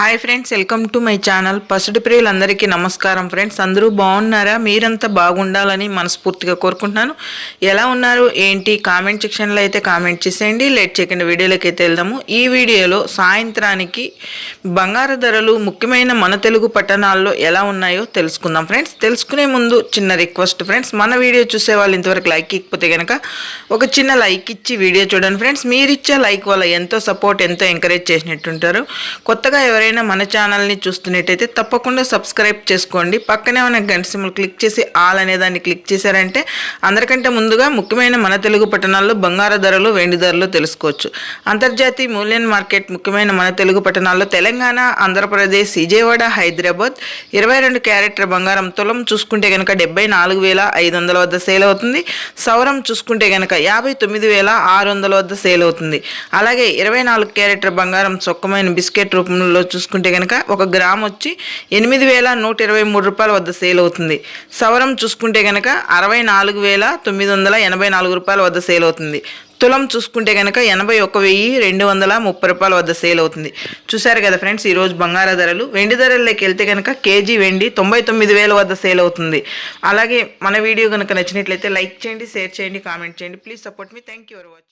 Hi friends welcome to my channel పసుడి ప్రియులందరికీ నమస్కారం friends అందరూ బాగున్నారా? మీరంతా బాగుండాలని మనస్ఫూర్తిగా కోరుకుంటున్నాను. ఎలా ఉన్నారు? ఏంటి? కామెంట్ సెక్షన్లో అయితే కామెంట్ చేసేయండి. లేట్ చేయకుండా వీడియోలోకి అయితే వెళ్దాము. ఈ వీడియోలో సాయంత్రానికి బంగారు ధరలు ముఖ్యమైన మన తెలుగు పట్టణాల్లో ఎలా ఉన్నాయో తెలుసుకుందాం ఫ్రెండ్స్ తెలుసుకునే ముందు చిన్న రిక్వెస్ట్ ఫ్రెండ్స్ మన వీడియో చూసే వాళ్ళు ఇంతవరకు లైక్ ఇకపోతే కనుక ఒక చిన్న లైక్ ఇచ్చి వీడియో చూడండి ఫ్రెండ్స్ మీరు ఇచ్చే లైక్ వల్ల ఎంతో సపోర్ట్ ఎంతో ఎంకరేజ్ చేసినట్టుంటారు. కొత్తగా ఎవరైనా మన ఛానల్ని చూస్తున్నట్టయితే తప్పకుండా సబ్స్క్రైబ్ చేసుకోండి. పక్కనే ఉన్న గంట క్లిక్ చేసి ఆల్ అనే దాన్ని క్లిక్ చేశారంటే అందరికంటే ముందుగా ముఖ్యమైన మన తెలుగు పట్టణాల్లో బంగారు ధరలు వెండి ధరలు తెలుసుకోవచ్చు. అంతర్జాతీయ మూల్యం మార్కెట్ ముఖ్యమైన మన తెలుగు పట్టణాల్లో తెలంగాణ ఆంధ్రప్రదేశ్ విజయవాడ హైదరాబాద్. ఇరవై రెండు క్యారెట్ల బంగారం తులం చూసుకుంటే కనుక డెబ్బై నాలుగు వేల ఐదు వందల వద్ద సేల్ అవుతుంది. సౌరం చూసుకుంటే కనుక యాభై తొమ్మిది వేల ఆరు వందల వద్ద సేల్ అవుతుంది. అలాగే ఇరవై నాలుగు క్యారెట్ల బంగారం చొక్కమైన బిస్కెట్ రూపంలో చూసుకుంటే కనుక ఒక గ్రామ్ వచ్చి ఎనిమిది వేల నూట ఇరవై మూడు రూపాయల వద్ద సేల్ అవుతుంది. సవరం చూసుకుంటే కనుక అరవై నాలుగు వేల తొమ్మిది వందల ఎనభై నాలుగు రూపాయల వద్ద సేల్ అవుతుంది. తులం చూసుకుంటే కనుక ఎనభై ఒక వెయ్యి రెండు వందల ముప్పై రూపాయల వద్ద సేల్ అవుతుంది. చూశారు కదా ఫ్రెండ్స్ ఈరోజు బంగార ధరలు. వెండి ధరల్లోకి వెళ్తే కనుక కేజీ వెండి తొంభై తొమ్మిది వేల వద్ద సేల్ అవుతుంది. అలాగే మన వీడియో కనుక నచ్చినట్లయితే లైక్ చేయండి షేర్ చేయండి కామెంట్ చేయండి. Please support me. Thank you for watching.